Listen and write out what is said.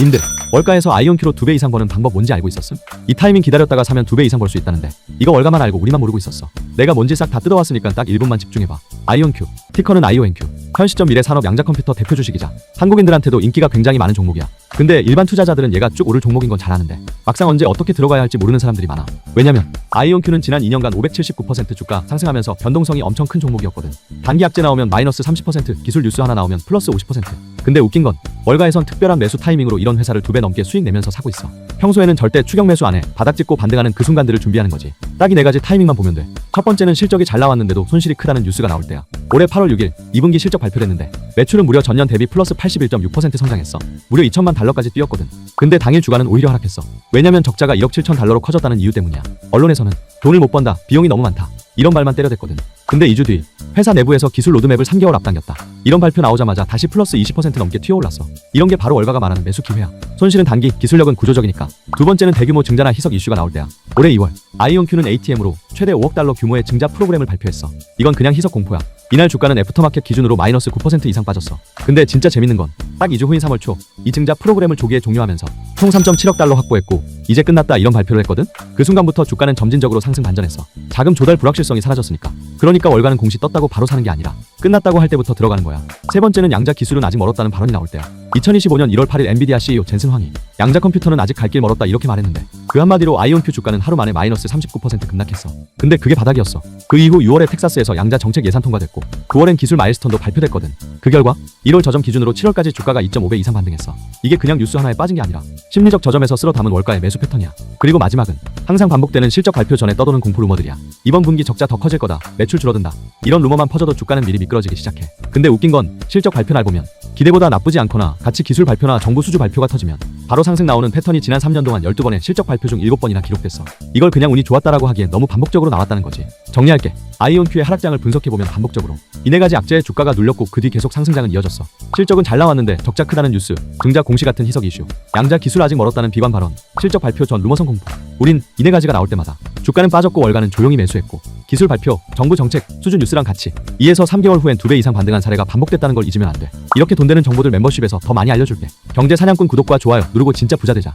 님들 월가에서 아이온큐로 두 배 이상 버는 방법 뭔지 알고 있었음? 이 타이밍 기다렸다가 사면 두 배 이상 벌 수 있다는데. 이거 월가만 알고 우리만 모르고 있었어. 내가 뭔지 싹 다 뜯어왔으니까 딱 1분만 집중해봐. 아이온큐. 티커는 아이오엔큐. 현 시점 미래 산업 양자 컴퓨터 대표 주식이자. 한국인들한테도 인기가 굉장히 많은 종목이야. 근데 일반 투자자들은 얘가 쭉 오를 종목인 건 잘 아는데. 막상 언제 어떻게 들어가야 할지 모르는 사람들이 많아. 왜냐면 아이온큐는 지난 2년간 579% 주가 상승하면서 변동성이 엄청 큰 종목이었거든. 단기 약재 나오면 마이너스 30% 기술 뉴스 하나 나오면 플러스 50% 근데 웃긴 건 월가에선 특별한 매수 타이밍으로 이런 회사를 두 배 넘게 수익 내면서 사고 있어. 평소에는 절대 추격 매수 안 해. 바닥 찍고 반등하는 그 순간들을 준비하는 거지. 딱이 네 가지 타이밍만 보면 돼. 첫 번째는 실적이 잘 나왔는데도 손실이 크다는 뉴스가 나올 때야. 올해 8월 6일 2분기 실적 발표됐는데 매출은 무려 전년 대비 플러스 81.6% 성장했어. 무려 2천만 달러까지 뛰었거든. 근데 당일 주가는 오히려 하락했어. 왜냐면 적자가 1억 7천 달러로 커졌다는 이유 때문이야. 언론에서는 돈을 못 번다. 비용이 너무 많다. 이런 말만 때려댔거든. 근데 2주 뒤 회사 내부에서 기술 로드맵을 3개월 앞당겼다. 이런 발표 나오자마자 다시 플러스 20% 넘게 튀어올랐어. 이런 게 바로 월가가 말하는 매수 기회야. 손실은 단기, 기술력은 구조적이니까. 두 번째는 대규모 증자나 희석 이슈가 나올 때야. 올해 2월 아이온큐는 ATM으로 최대 5억 달러 규모의 증자 프로그램을 발표했어. 이건 그냥 희석 공포야. 이날 주가는 애프터마켓 기준으로 마이너스 9% 이상 빠졌어. 근데 진짜 재밌는 건 딱 2주 후인 3월 초 이 증자 프로그램을 조기에 종료하면서 총 3.7억 달러 확보했고 이제 끝났다 이런 발표를 했거든. 그 순간부터 주가는 점진적으로 상승 반전했어. 자금 조달 불확실성이 사라졌으니까. 그러니까 월가는 공시 떴다고 바로 사는 게 아니라 끝났다고 할 때부터 들어가는 거야. 세 번째는 양자 기술은 아직 멀었다는 발언이 나올 때야. 2025년 1월 8일 엔비디아 CEO 젠슨 황이 양자 컴퓨터는 아직 갈 길 멀었다 이렇게 말했는데 그 한마디로 아이온큐 주가는 하루 만에 마이너스 39% 급락했어. 근데 그게 바닥이었어. 그 이후 6월에 텍사스에서 양자 정책 예산 통과됐고 9월엔 기술 마일스톤도 발표됐거든. 그 결과 1월 저점 기준으로 7월까지 주가가 2.5배 이상 반등했어. 이게 그냥 뉴스 하나에 빠진 게 아니라 심리적 저점에서 쓸어 담은 월가의 매수 패턴이야. 그리고 마지막은 항상 반복되는 실적 발표 전에 떠도는 공포 루머들이야. 이번 분기 적자 더 커질 거다. 매출 줄어든다. 이런 루머만 퍼져도 주가는 미리 미끄러지기 시작해. 근데 웃긴 건 실적 발표 날 보면 기대보다 나쁘지 않거나 같이 기술 발표나 정부 수주 발표가 터지면 바로 상승 나오는 패턴이 지난 3년 동안 12번의 실적 발표 중 7번이나 기록됐어. 이걸 그냥 운이 좋았다라고 하기엔 너무 반복적으로 나왔다는 거지. 정리할게. 아이온큐의 하락장을 분석해보면 반복적으로 이네 가지 악재의 주가가 눌렸고 그 뒤 계속 상승장은 이어졌어. 실적은 잘 나왔는데 적자 크다는 뉴스, 증자 공시 같은 희석 이슈, 양자 기술 아직 멀었다는 비관 발언, 실적 발표 전 루머성 공포. 우린 이네 가지가 나올 때마다 주가는 빠졌고 월가는 조용히 매수했고 기술 발표, 정부 정책, 수준 뉴스랑 같이 2에서 3개월 후엔 두배 이상 반등한 사례가 반복됐다는 걸 잊으면 안 돼. 이렇게 돈 되는 정보들 멤버십에서 더 많이 알려줄게. 경제 사냥꾼 구독과 좋아요 누르고 진짜 부자 되자.